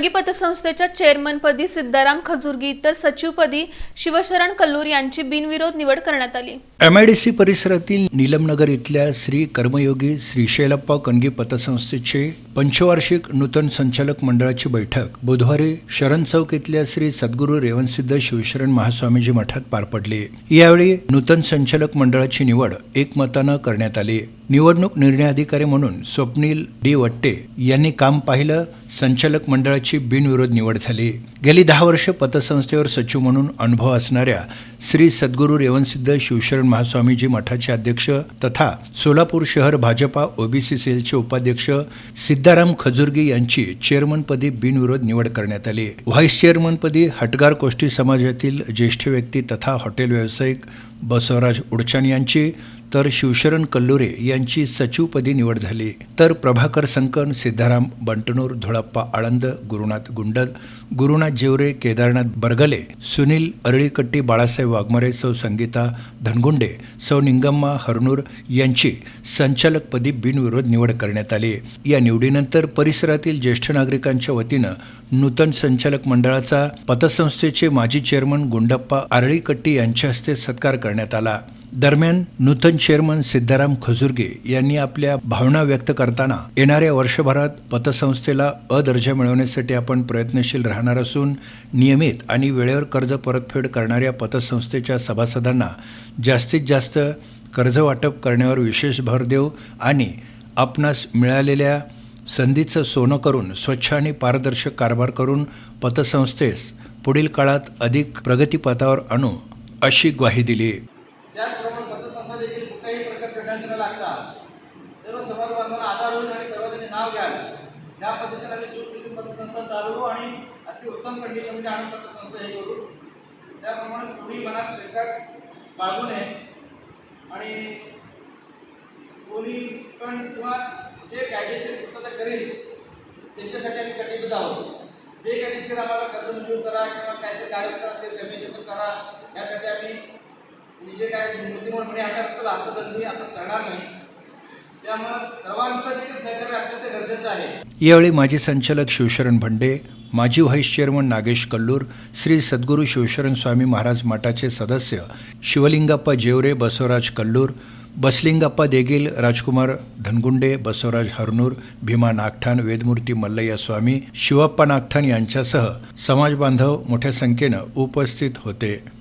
खानगी पतसंस्थेच्या चेअरमनपदी सिद्धाराम खजुर्गी तर सचिवपदी शिवशरण कल्लूर यांची बिनविरोध निवड करण्यात आली. एम आय डी सी परिसरातील नीलमनगर इथल्या श्री कर्मयोगी श्रीशैलप्पा कणगी पतसंस्थेचे पंचवार्षिक नूतन संचालक मंडळाची बैठक बुधवारी शरण चौक इथल्या श्री सद्गुरू रेवणसिद्ध शिवशरण महास्वामीजी मठात पार पडली. यावेळी नूतन संचालक मंडळाची निवड एकमतानं करण्यात आली. निवडणूक निर्णय अधिकारी म्हणून स्वप्नील डी वट्टे यांनी काम पाहिलं. संचालक मंडळाची बिनविरोध निवड झाली. गेली दहा वर्ष पतसंस्थेवर सचिव म्हणून अनुभव असणाऱ्या श्री सद्गुरू रेवणसिद्ध शिवशरण महास्वामीजी मठाचे अध्यक्ष तथा सोलापूर शहर भाजपा ओबीसी सेलचे उपाध्यक्ष सिद्धाराम खजुर्गी यांची चेअरमनपदी बिनविरोध निवड करण्यात आली. व्हाईस चेअरमनपदी हटगार कोष्टी समाजातील ज्येष्ठ व्यक्ती तथा हॉटेल व्यावसायिक बसवराज उडचान यांची तर शिवशरण कल्लुरे यांची सचिवपदी निवड झाली. तर प्रभाकर संकन सिद्धाराम बंटनूर धुळप्पा आळंद गुरुनाथ गुंडद गुरुनाथ जेवरे केदारनाथ बरगले सुनील अरळीकट्टी बाळासाहेब वाघमारे सौ संगीता धनगुंडे सौ निंगम्मा हरनूर यांची संचालकपदी बिनविरोध निवड करण्यात आली. या निवडीनंतर परिसरातील ज्येष्ठ नागरिकांच्या वतीनं नूतन संचालक मंडळाचा पतसंस्थेचे माजी चेअरमन गुंडप्पा आरळीकट्टी यांच्या हस्ते सत्कार करण्यात आला. दरम्यान नूतन चेअरमन सिद्धाराम खजुर्गे यांनी आपल्या भावना व्यक्त करताना येणाऱ्या वर्षभरात पतसंस्थेला अ दर्जा मिळवण्यासाठी आपण प्रयत्नशील राहणार असून नियमित आणि वेळेवर कर्ज परतफेड करणाऱ्या पतसंस्थेच्या सभासदांना जास्तीत जास्त कर्ज वाटप करण्यावर विशेष भर देऊ आणि आपणास मिळालेल्या संधीचं सोनं करून स्वच्छ आणि पारदर्शक कारभार करून पतसंस्थेस पुढील काळात अधिक प्रगतीपथावर आणू अशी ग्वाही दिली. न लागता सर्व समाज बांधवांना आधार होईल आणि सर्वांनी नाव घ्याल या पद्धतीने आम्ही सुस्थितीत पतसंस्था चालवू आणि अति उत्तम कंडिशनमध्ये आम्ही पतसंस्था हे करू. त्याप्रमाणे कोणी मनात शंका बाळगू नये. आणि कोणी पण किंवा जे कायदेशीर पूर्तता करेल त्यांच्यासाठी आम्ही कटिबद्ध आहोत. बेकायदेशीर आम्हाला कर्ज मंजूर करा किंवा काहीतरी कार्यक्रम असेल कमी करा यासाठी आम्ही आणि जे काय मूर्तिमंतपणे अटक अर्थदंडी आपण करणार नाही यावेळी माजी संचालक शिवशरण भंडे माजी व्हाईस चेअरमन नागेश कल्लूर श्री सद्गुरू शिवशरण स्वामी महाराज मठाचे सदस्य शिवलिंगप्पा जेवरे बसवराज कल्लूर बसलिंगप्पा देगील राजकुमार धनगुंडे बसवराज हरनूर भीमा नागठाण वेदमूर्ती मल्लय्या स्वामी शिवप्पा नागठाण यांच्यासह समाजबांधव मोठ्या संख्येनं उपस्थित होते.